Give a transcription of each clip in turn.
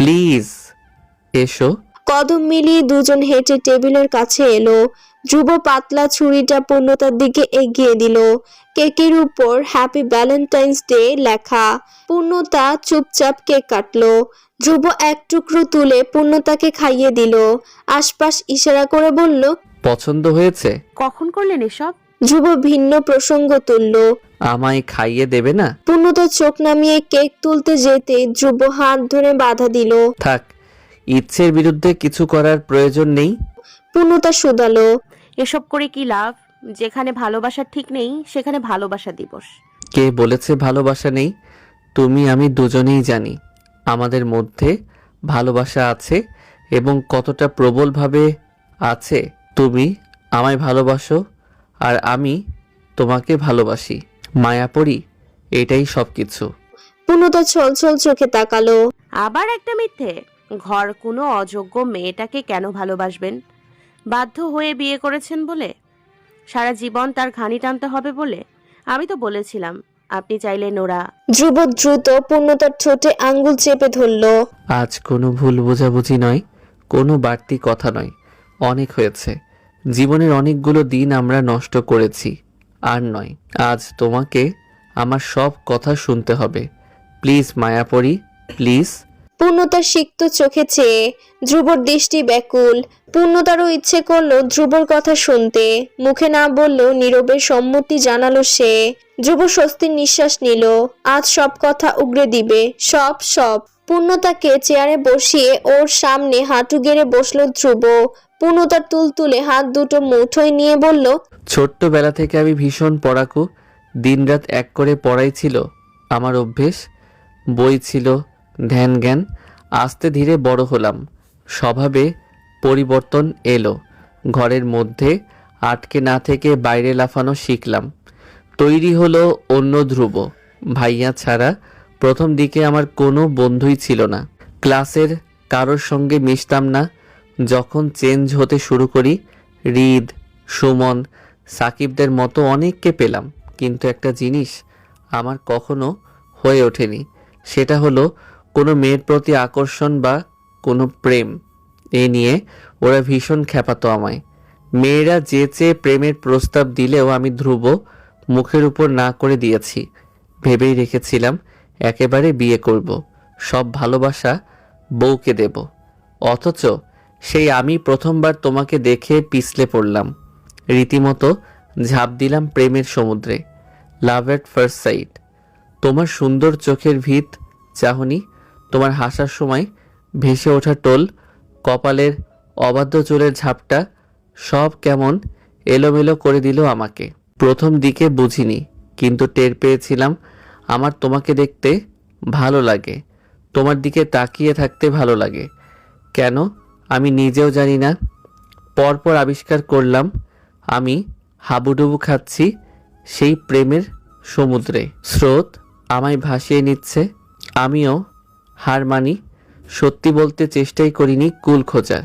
Please এসো। কদম মিলিয়ে দুজন হেঁটে টেবিলের কাছে এলো। ধ্রুব পাতলা ছুরিটা পূর্ণতার দিকে এগিয়ে দিল। কেকের উপর হ্যাপি ভ্যালেন্টাইন্স ডে লেখা। পূর্ণতা চুপচাপ কেক কাটলো। ধ্রুব এক টুকরো তুলে পূর্ণতাকে খাইয়ে দিল। আশপাশ ইশারা করে বলল পছন্দ হয়েছে? কখন করলেন এসব? ধ্রুব ভিন্ন প্রসঙ্গ তুলল। আমায় খাইয়ে দেবে না? পূর্ণতা চোখ নামিয়ে কেক তুলতে যেতে ধ্রুব হাত ধরে বাধা দিল। থাক ইচ্ছের বিরুদ্ধে কিছু করার প্রয়োজন নেই। পূর্ণতা শুধালো। এসব করে কি লাভ? যেখানে ভালোবাসা ঠিক নেই সেখানে ভালোবাসা দিবস। কে বলেছে ভালোবাসা নেই? তুমি আমি দুজনেই জানি। আমাদের মধ্যে ভালোবাসা আছে এবং কতটা প্রবলভাবে আছে। তুমি আমায় ভালোবাসো। আর আমি তোমাকে ভালোবাসি। মায়াপরি এটাই সব কিছু পূর্ণতা ছলছল চোখে তাকালো। আবার একটা মিথ্যে? ঘর কোনো অযোগ্য মেয়েটাকে কেন ভালোবাসবেন? বাধ্য হয়ে বিয়ে করেছেন বলে? সারা জীবন তার ঘানি টানতে হবে বলে? আমি তো বলেছিলাম আপনি চাইলে নোরা। ধ্রুব দ্রুত পূর্ণতার ঠোঁটে আঙ্গুল চেপে ধরল। আজ কোনো ভুল বোঝাবুঝি নয় কোনো বাড়তি কথা নয় অনেক হয়েছে। জীবনের অনেকগুলো দিন আমরা নষ্ট করেছি, আর নয়, আজ তোমাকে আমার সব কথা শুনতে হবে। Please, Mayapari, please. পূর্ণতার সিক্ত চোখে চেয়ে, ধ্রুবর দৃষ্টি ব্যাকুল। পূর্ণতারও ইচ্ছে করল ধ্রুবর কথা শুনতে। মুখে না বললেও নীরবে সম্মতি জানালো সে। ধ্রুব স্বস্তির নিঃশ্বাস নিল। আজ সব কথা উগরে দিবে। সব সব। পূর্ণতাকে চেয়ারে বসিয়ে ওর সামনে হাঁটু গেড়ে বসল ধ্রুব। পূর্ণতার তুলতুলে হাত দুটো মুঠোয় নিয়ে বলল, ছোট্টবেলা থেকে আমি ভীষণ পড়াকু। দিনরাত এক করে পড়াই ছিল। আমার অভ্যেস, বই ছিল ধ্যান জ্ঞান আস্তে ধীরে বড় হলাম। স্বভাবে পরিবর্তন এলো। ঘরের মধ্যে আটকে না থেকে বাইরে লাফানো শিখলাম। তৈরি হলো অন্য ধ্রুব। ভাইয়া ছাড়া প্রথম দিকে আমার কোনো বন্ধুই ছিল না। ক্লাসের কারোর সঙ্গে মিশতাম না। যখন চেঞ্জ হতে শুরু করি হৃদ সুমন, সাকিবদের মতো অনেককে পেলাম। কিন্তু একটা জিনিস আমার কখনো হয়ে ওঠেনি, সেটা হলো কোনো মেয়ের প্রতি আকর্ষণ বা কোনো প্রেম। এ নিয়ে ওরা ভীষণ খ্যাপাতো আমায়। মেয়েরা যে চেয়ে প্রেমের প্রস্তাব দিলেও আমি ধ্রুব, মুখের উপর না করে দিয়েছি। ভেবেই রেখেছিলাম একেবারে বিয়ে করব। সব ভালোবাসা বউকে দেব। অথচ সেই আমি প্রথমবার তোমাকে দেখে পিছলে পড়লাম। রীতিমতো ঝাঁপ দিলাম প্রেমের সমুদ্রে। লাভ এট ফার্স্ট সাইট তোমার সুন্দর চোখের ভিত, চাহনি, তোমার হাসার সময়, ভেসে ওঠা টোল, কপালের অবাধ্য চুলের ঝাপটা, সব কেমন এলোমেলো করে দিল আমাকে। প্রথম দিকে বুঝিনি, কিন্তু টের পেয়েছিলাম আমার তোমাকে দেখতে ভালো লাগে। তোমার দিকে তাকিয়ে থাকতে ভালো লাগে। কেন? আমি নিজেও জানি না। পরপর আবিষ্কার করলাম, আমি হাবুডুবু খাচ্ছি সেই প্রেমের সমুদ্রে। স্রোত আমায় ভাসিয়ে নিচ্ছে, আমিও হার মানি। সত্যি বলতে চেষ্টাই করিনি কুল খোঁজার।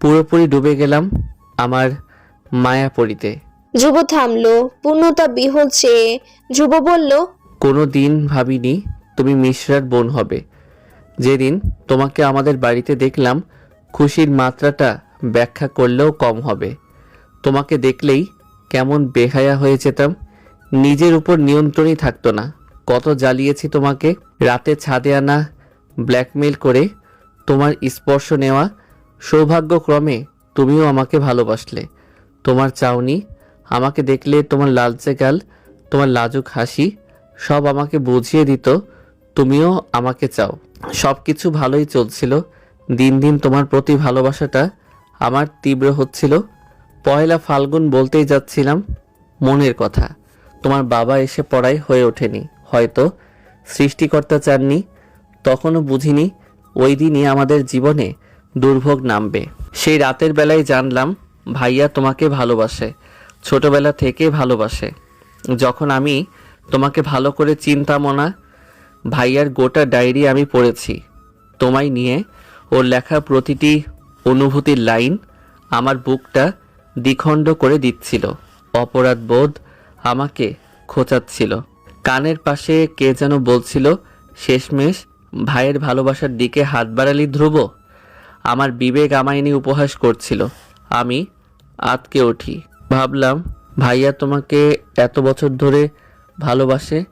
পুরোপুরি ডুবে গেলাম আমার মায়াপরিতে। ধ্রুব থামলো, পূর্ণতা বিহল চেয়ে ধ্রুব বলল কোনো দিন ভাবিনি তুমি মিশ্রার বোন হবে। যেদিন তোমাকে আমাদের বাড়িতে দেখলাম, খুশির মাত্রাটা ব্যাখ্যা করলেও কম হবে। তোমাকে দেখলেই কেমন বেহায়া হয়ে যেতাম। নিজের উপর নিয়ন্ত্রণই থাকতো না। কত জ্বালিয়েছি তোমাকে। রাতে ছাদে আনা ব্ল্যাকমেল করে তোমার স্পর্শ নেওয়া সৌভাগ্যক্রমে তুমিও আমাকে ভালোবাসলে। তোমার চাউনি আমাকে দেখলে তোমার লালচে গাল, তোমার লাজুক হাসি সব আমাকে বুঝিয়ে দিত, তুমিও আমাকে চাও। সব কিছু ভালোই চলছিল। দিন দিন তোমার প্রতি ভালোবাসাটা আমার তীব্র হচ্ছিল। পয়লা ফাল্গুন বলতেই যাচ্ছিলাম, মনের কথা। তোমার বাবা এসে পড়াই হয়ে ওঠেনি। হয়তো সৃষ্টিকর্তা চাননি। তখনও বুঝিনি ওই দিনই আমাদের জীবনে দুর্ভোগ নামবে। সেই রাতের বেলায় জানলাম, ভাইয়া তোমাকে ভালোবাসে। ছোটবেলা থেকে ভালোবাসে। যখন আমি তোমাকে ভালো করে চিনতামও না ভাইয়ার গোটা ডায়েরি আমি পড়েছি। তোমায় নিয়ে ওর লেখা প্রতিটি অনুভূতির লাইন আমার বুকটা দ্বিখণ্ড করে দিচ্ছিল। অপরাধ বোধ আমাকে খোঁচাচ্ছিল। কানের পাশে কে যেন বলছিল, শেষমেশ ভাইয়ের ভালোবাসার দিকে হাত বাড়ালি ধ্রুব। আমার বিবেক আমায় নিয়ে উপহাস করছিল। আমি আতকে উঠি। ভাবলাম, ভাইয়া তোমাকে এত বছর ধরে ভালোবাসে,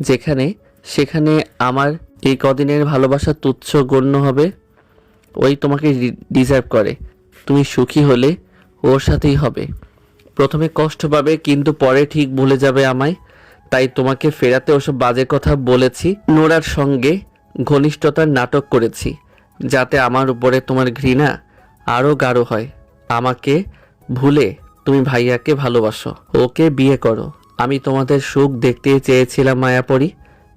যেখানে, সেখানে আমার এই কদিনের ভালোবাসা তুচ্ছ গণ্য হবে। ওই তোমাকে ডিজার্ভ করে। তুমি সুখী হলে ওর সাথেই হবে। প্রথমে কষ্ট পাবে, কিন্তু পরে ঠিক ভুলে যাবে আমায়। তাই তোমাকে ফেরাতে ওসব বাজে কথা বলেছি। নোরার সঙ্গে ঘনিষ্ঠতার নাটক করেছি, যাতে আমার উপরে তোমার ঘৃণা আরও গাঢ় হয়। আমাকে ভুলে তুমি ভাইয়াকে ভালোবাসো। ওকে বিয়ে করো। আমি তোমাদের সুখ দেখতে চেয়েছিলাম মায়াপরি।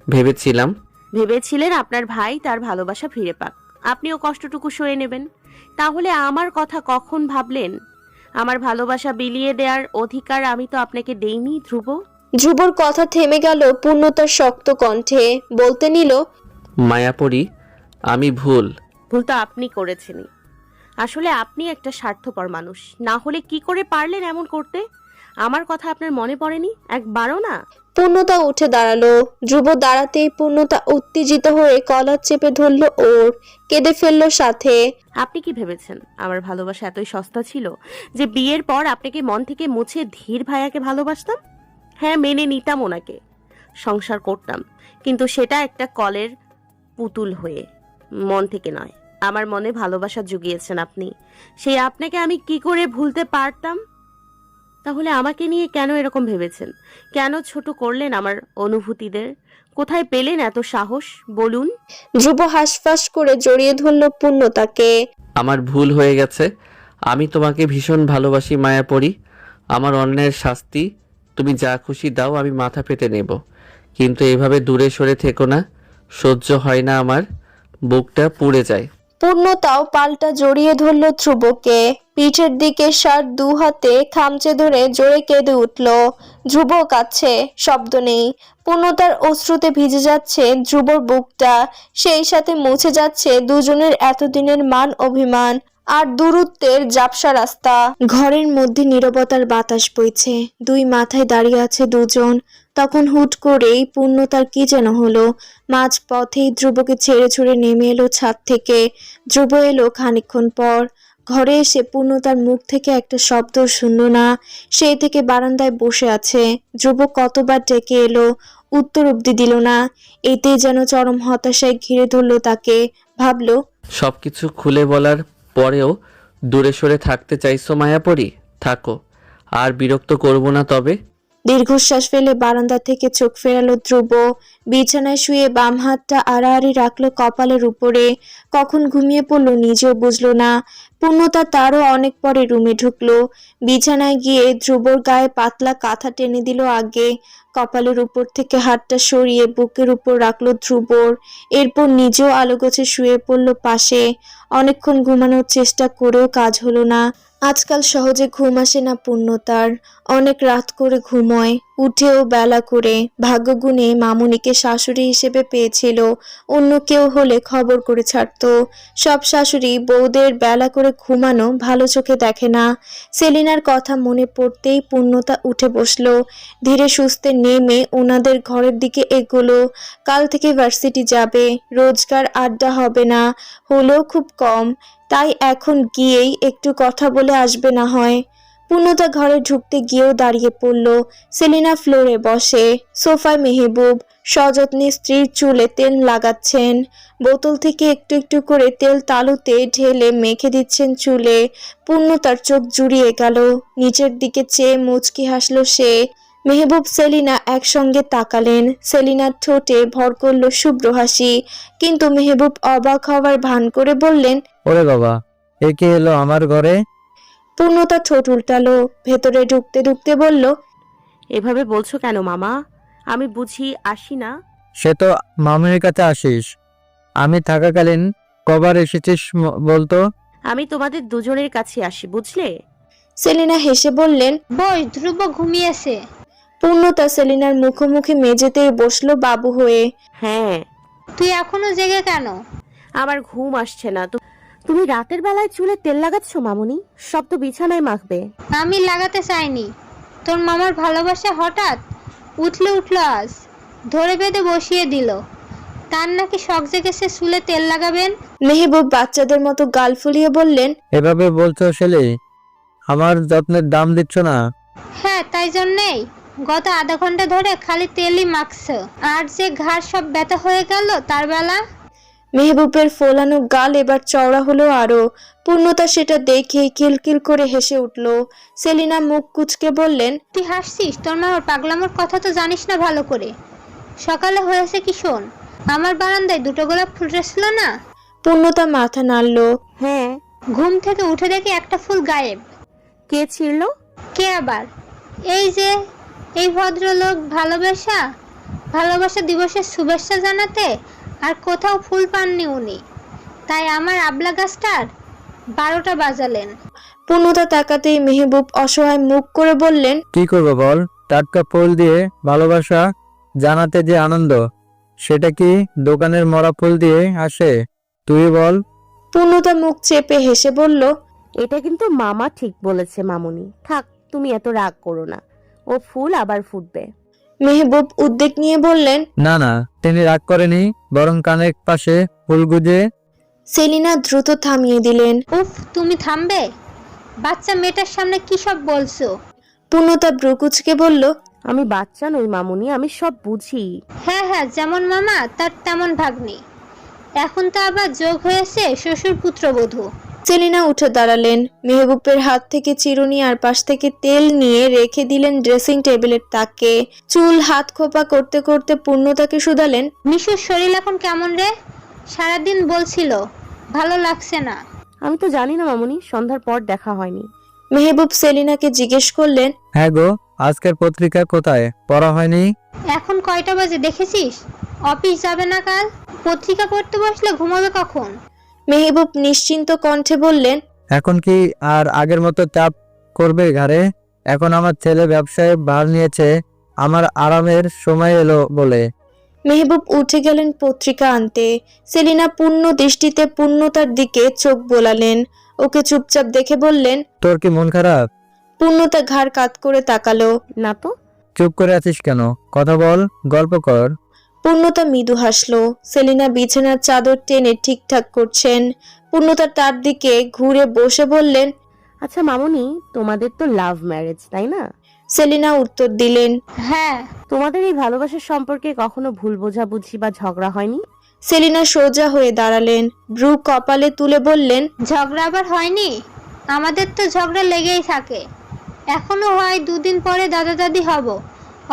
ভেবেছিলাম। ভেবেছিলেন আপনার ভাই তার ভালোবাসা ফিরে পাক। আপনিও কষ্টটুকু সয়ে নেবেন। তাহলে আমার কথা কখন ভাবলেন? আমার ভালোবাসা বিলিয়ে দেওয়ার অধিকার আমি তো আপনাকে দেইনি ধ্রুব। ধ্রুবর কথা থেমে গেল পূর্ণতার শক্ত কণ্ঠে। বলতে নিল মায়াপরি আমি ভুল। ভুল তো আপনি করেছেনই। আসলে আপনি একটা স্বার্থপর মানুষ। না হলে কি করে পারলেন এমন করতে? আমার কথা আপনার মনে পড়েনি? একবারও না। পূর্ণতা উঠে দাঁড়াল। ধ্রুব দাঁড়াতেই পূর্ণতা উত্তেজিত হয়ে কলার চেপে ধরল ওর। কেঁদে ফেলল সাথে। আপনি কি ভেবেছেন? আমার ভালোবাসা এতই সস্তা ছিল যে বিয়ের পর আপনাকে মন থেকে মুছে ধীর ভাইয়াকে ভালোবাসতাম? হ্যাঁ মেনে নিতাম ওনাকে। সংসার করতাম। কিন্তু সেটা একটা কলের পুতুল হয়ে। মন থেকে নয়। আমার মনে ভালোবাসা জুগিয়েছেন আপনি। সেই আপনাকে আমি কি করে ভুলতে পারতাম? তাহলে আমাকে নিয়ে কেন এরকম ভেবেছেন? কেন ছোট করলেন আমার অনুভূতিদের? কোথায় পেলেন এত সাহস? বলুন। ধ্রুব হাসফাস করে জড়িয়ে ধরল পূর্ণতাকে। আমার ভুল হয়ে গেছে। আমি তোমাকে ভীষণ ভালোবাসি মায়া পড়ি আমার অন্যের শাস্তি। তুমি যা খুশি দাও আমি মাথা পেতে নেব। কিন্তু এভাবে দূরে সরে থেকো না। সহ্য হয় না আমার। বুকটা পুড়ে যায়। পূর্ণতাও পাল্টা জড়িয়ে ধরল ধ্রুবকে। পিঠের দিকে সার দু হাতে খামচে ধরে জোরে কেঁদে উঠল। ধ্রুব কাছে শব্দ নেই। পূর্ণতার অশ্রুতে ভিজে যাচ্ছে ধ্রুবর বুকটা। সেই সাথে মুছে যাচ্ছে দুজনের এতদিনের মান অভিমান আর দূরত্বের জাপসা রাস্তা। ঘরের মধ্যে নীরবতার বাতাস বইছে। দুই মাথায় দাঁড়িয়ে আছে দুজন। তখন হুট করেই পূর্ণতার কি যেন হলো। মাঝ পথেই ধ্রুবকে ছেড়ে ছুড়ে নেমে এলো ছাদ থেকে। ধ্রুব এলো খানিকক্ষণ পর। ঘরে এসে পূর্ণতার মুখ থেকে একটা শব্দ শুনল না। সেই থেকে বারান্দায় বসে আছে। ধ্রুব কতবার ডেকে এলো উত্তর অব্দি দিল না। এতে যেন চরম হতাশায় ঘিরে ধরলো তাকে। ভাবলো সবকিছু খুলে বলার পরেও দূরে সরে থাকতে চাইছো মায়াপরি? থাকো। আর বিরক্ত করব না তবে। দীর্ঘশ্বাস ফেলে বারান্দা থেকে চোখ ফেরালো ধ্রুব। বিছানায় শুয়ে বাম হাতটা আড়াআড়ি রাখল কপালের উপরে। কখন ঘুমিয়ে পড়ল নিজেও বুঝলো না। পূর্ণতা তারও অনেক পরে রুমে ঢুকলো। বিছানায় গিয়ে ধ্রুবর গায়ে পাতলা কাঁথা টেনে দিল আগে। কপালের উপর থেকে হাতটা সরিয়ে বুকের উপর রাখল ধ্রুবর। এরপর নিজেও আলো গোছে শুয়ে পড়ল পাশে। অনেকক্ষণ ঘুমানোর চেষ্টা করেও কাজ হলো না। আজকাল সহজে ঘুম আসে না পূর্ণতার। অনেক রাত করে ঘুমোয়। উঠেও বেলা করে ভাগ্যগুণে মামুনিকে শাশুড়ি হিসেবে পেয়েছিল। অন্য কেউ হলে খবর করে ছাড়তো। সব শাশুড়ি বউদের বেলা করে ঘুমানো ভালো চোখে দেখে না। সেলিনার কথা মনে পড়তেই পূর্ণতা উঠে বসল। ধীরে সুস্থে নেমে ওনাদের ঘরের দিকে এগোলো। কাল থেকে ভার্সিটি যাবে, রোজগার আড্ডা হবে না, হলেও খুব কম। তাই এখন গিয়েই একটু কথা বলে আসবে না হয়। পূর্ণতা ঘরে ঢুকতে গিয়েও দাঁড়িয়ে পড়ল। সেলিনা ফ্লোরে বসে সোফায় মেহবুব সযত্নে স্ত্রীর চুলে তেল লাগাচ্ছেন। বোতল থেকে একটু একটু করে তেল তালুতে ঢেলে মেখে দিচ্ছেন চুলে। পূর্ণতার চোখ জুড়িয়ে গেল। নিচের দিকে চেয়ে মুচকি হাসলো সে। মেহবুব সেলিনা একসঙ্গে তাকালেন। সেলিনার ঠোঁটে ভর করল শুভ্র হাসি। কিন্তু মেহবুব অবাক হওয়ার ভান করে বললেন, ওরে বাবা, এ কে এলো আমার ঘরে? পূর্ণতা ঠোঁট উল্টালো ভেতরে ঢুকতে ঢুকতে বলল এভাবে বলছো কেন মামা? আমি বুঝি আসি না? সে তো মামুনির কাছে আসিস। আমি থাকাকালীন কবার এসেছিস ম- বলতো? আমি তোমাদের দুজনের কাছে আসি বুঝলে? সেলিনা হেসে বললেন বই ধ্রুব ঘুমিয়েছে। পূর্ণতা সেলিনার মুখোমুখি মেঝেতেই বসল বাবু হয়ে। হ্যাঁ। তুই এখনও জেগে কেন? আমার ঘুম আসছে না তো তুমি রাতের বেলায় চুলে তেল লাগাচ্ছ মামুনি? সব তো বিছানায় মাখবে। আমি লাগাতে চাইনি। তোর মামার ভালোবাসা হঠাৎ উঠলে উঠল আজ। ধরে বেঁধে বসিয়ে দিল। তার নাকি শখ জেগেছে চুলে তেল লাগাবেন। মেহবুব বাচ্চাদের মতো গাল ফুলিয়ে বললেন এভাবে বলছো ছেলে আমার যত্নের দাম দিচ্ছ না। হ্যাঁ তাই জন্যেই। গত আধা ঘণ্টা ধরে খালি তেলই মাখছ। আর যে ঘাড় সব ব্যথা হয়ে গেল তার বেলা? মেহবুবের ফোলানো গাল এবার চওড়া হলো আরও পূর্ণতা সেটা দেখে কিলকিল করে হেসে উঠল। সেলিনা মুখ কুচকে বললেন তুই হাসছিস? তোর মা মামার পাগলামোর কথা তো জানিস না ভালো করে। সকালে হয়েছে কি শোন? আমার বারান্দায় দুটো গোলাপ ফুটেছিল না? পূর্ণতা মাথা নাড়ল। হ্যাঁ। ঘুম থেকে উঠে দেখি একটা ফুল গায়েব। কে ছিল? কে আবার? এই যে এই ভদ্রলোক ভালোবাসা ভালোবাসা দিবসের শুভেচ্ছা জানাতে আর কোথাও ফুল পাননি উনি। তাই আমার আবলা গাছটার বারোটা বাজালেন। পূর্ণতা তাকাতেই মেহবুব অসহায় মুখ করে বললেন কি করব বল? টাটকা ফুল দিয়ে ভালোবাসা জানাতে যে আনন্দ সেটা কি দোকানের মরা ফুল দিয়ে আসে? তুই বল। পূর্ণতা মুখ চেপে হেসে বলল এটা কিন্তু মামা ঠিক বলেছে মামুনি। থাক তুমি এত রাগ করো না। ও ফুল আবার ফুটবে। মেহবুব উদ্বেগ নিয়ে বললেন না না তিনি রাগ করেনি বরং কানের পাশে ফুল গুজে সেলিনা দ্রুত থামিয়ে দিলেন। উফ তুমি থামবে? বাচ্চা মেয়েটার সামনে কি সব বলছো? পূর্ণতা ব্রুকুচকে বলল আমি বাচ্চা নই মামুনি আমি সব বুঝি। হ্যাঁ হ্যাঁ যেমন মামা তার তেমন ভাগ্নি। এখন তো আবার যোগ হয়েছে শ্বশুর পুত্রবধূ সেলিনা উঠে দাঁড়ালেন। মেহবুবের হাত থেকে চিরুনি আর পাশ থেকে তেল নিয়ে রেখে দিলেন ড্রেসিং টেবিলের তাকে চুল হাত খোপা করতে করতে পূর্ণতাকে শুধালেন। মিশুর শরীর এখন কেমন রে? সারাদিন বলছিল ভালো লাগছে না। আমি তো জানি না মামুনি সন্ধ্যার পর দেখা হয়নি। মেহবুব সেলিনাকে জিজ্ঞেস করলেন হ্যাঁ গো আজকের পত্রিকা কোথায়? পড়া হয়নি? এখন কয়টা বাজে দেখেছিস? অফিস যাবে না কাল? পত্রিকা পড়তে বসলে ঘুমাবে কখন? মেহবুব নিশ্চিন্ত কণ্ঠে বললেন এখন কি আর আগের মতো চাপ করবে ঘাড়ে? এখন আমার ছেলে ব্যবসায় ভার নিয়েছে আমার আরামের সময় এলো বলে। মেহবুব উঠে গেলেন পত্রিকা আনতে। সেলিনা পূর্ণ দৃষ্টিতে পূর্ণতার দিকে চোখ বোলালেন। ওকে চুপচাপ দেখে বললেন তোর কি মন খারাপ? পূর্ণতা ঘাড় কাত করে তাকালো না তো চুপ করে আছিস কেন? কথা বল গল্প কর। পূর্ণতা মৃদু হাসলো। সেলিনা বিছানার চাদর টেনে ঠিকঠাক করছেন। পূর্ণতা তার দিকে ঘুরে বসে বললেন আচ্ছা মামুনি তোমাদের তো লাভ ম্যারেজ তাই না? সেলিনা উত্তর দিলেন হ্যাঁ। তোমাদের এই ভালোবাসার সম্পর্কে কখনো ভুল বোঝাবুঝি বা ঝগড়া হয়নি? সেলিনা সোজা হয়ে দাঁড়ালেন। ব্রু কপালে তুলে বললেন ঝগড়া আবার হয়নি? আমাদের তো ঝগড়া লেগেই থাকে। এখনও হয় দুদিন পরে দাদা দাদি হব।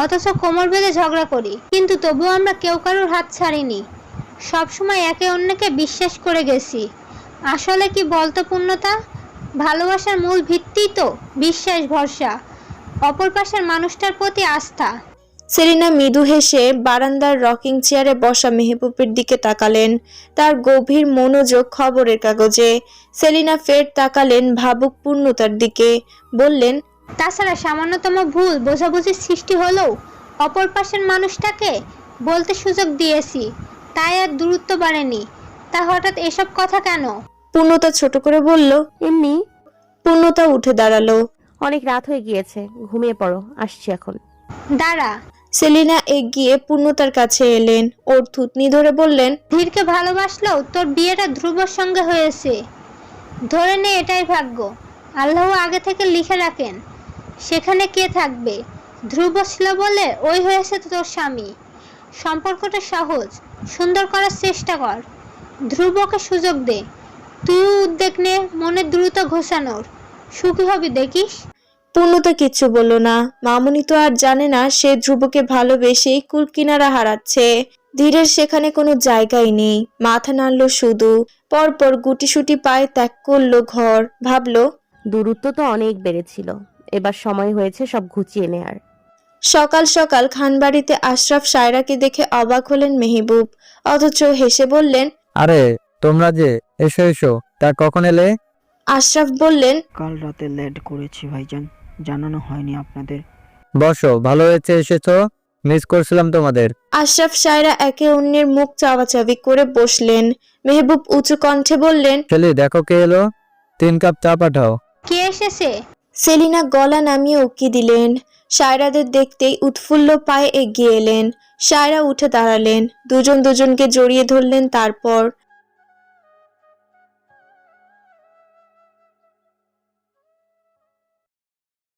অথচ কোমর বেঁধে ঝগড়া করি। কিন্তু তবুও আমরা কেউ কারোর হাত ছাড়িনি। সবসময় একে অন্যকে বিশ্বাস করে গেছি। আসলে কি বলতো পূর্ণতা? ভালোবাসার মূল ভিত্তি তো বিশ্বাস, ভরসা। অপর পাশের মানুষটার প্রতি আস্থা। সেলিনা মৃদু হেসে বারান্দার রকিং চেয়ারে বসা মেহবুবের দিকে তাকালেন। তার গভীর মনোযোগ খবরের কাগজে। সেলিনা ফের তাকালেন ভাবুক পূর্ণতার দিকে। বললেন তাছাড়া সামান্যতম ভুল বোঝাবুঝির সৃষ্টি হলেও অপর পাশের মানুষটাকে বলতে সুযোগ দিয়েছি তাই আর দূরত্ব বাড়েনি। তা হঠাৎ এসব কথা কেন? পূর্ণতা ছোট করে বলল এমনি পূর্ণতা উঠে দাঁড়াল। অনেক রাত হয়ে গিয়েছে ঘুমিয়ে পড়ো আসছি এখন। দাঁড়া। সেলিনা এগিয়ে পূর্ণতার কাছে এলেন। ওর থুতনি ধরে বললেন ধীরকে ভালোবাসলেও তোর বিয়েটা ধ্রুবর সঙ্গে হয়েছে। ধরে নে এটাই ভাগ্য। আল্লাহ আগে থেকে লিখে রাখেন। সেখানে কে থাকবে? ধ্রুব ছিল বলে ওই হয়েছে তোর স্বামী। সম্পর্কটা সহজ সুন্দর করার চেষ্টা কর। ধ্রুবকে সুযোগ দে। তুই উদ্যোগ নে মনে দ্রুত ঘোষানোর। সুখী হবি দেখিস? পূর্ণতা কিচ্ছু বলল না। মামুনি তো আর জানে না সে ধ্রুবকে ভালোবেসেই কুল কিনারা হারাচ্ছে। ধীরের সেখানে কোনো জায়গাই নেই। মাথা নাড়লো শুধু। পরপর গুটিসুটি পায়ে ত্যাগ করল ঘর। ভাবলো দূরত্ব তো অনেক বেড়েছিল। এবার সময় হয়েছে সব ঘুচিয়ে নেয়ার। সকাল সকাল খানবাড়িতে আশরাফ সায়রাকে দেখে অবাক হলেন মেহবুব অথচ হেসে বললেন আরে তোমরা যে এসো এসো তা কখন এলে? আশরাফ বললেন কাল রাতে লেট করেছি ভাইজান জানানো হয়নি আপনাদের। বসো ভালো হয়েছে এসেছ? মিস করছিলাম তোমাদের। আশরাফ সায়রা একে অন্যের মুখ চাওয়াচাবি করে বসলেন। মেহবুব উঁচু কণ্ঠে বললেন ছেলে দেখো কে এলো। তিন কাপ চা পাঠাও। কে এসেছে? সেলিনা গলা নামিয়ে উকি দিলেন। সায়রাদের দেখতেই উৎফুল্ল পায়ে এগিয়ে এলেন। সায়রা উঠে দাঁড়ালেন। দুজন দুজনকে জড়িয়ে ধরলেন তারপর।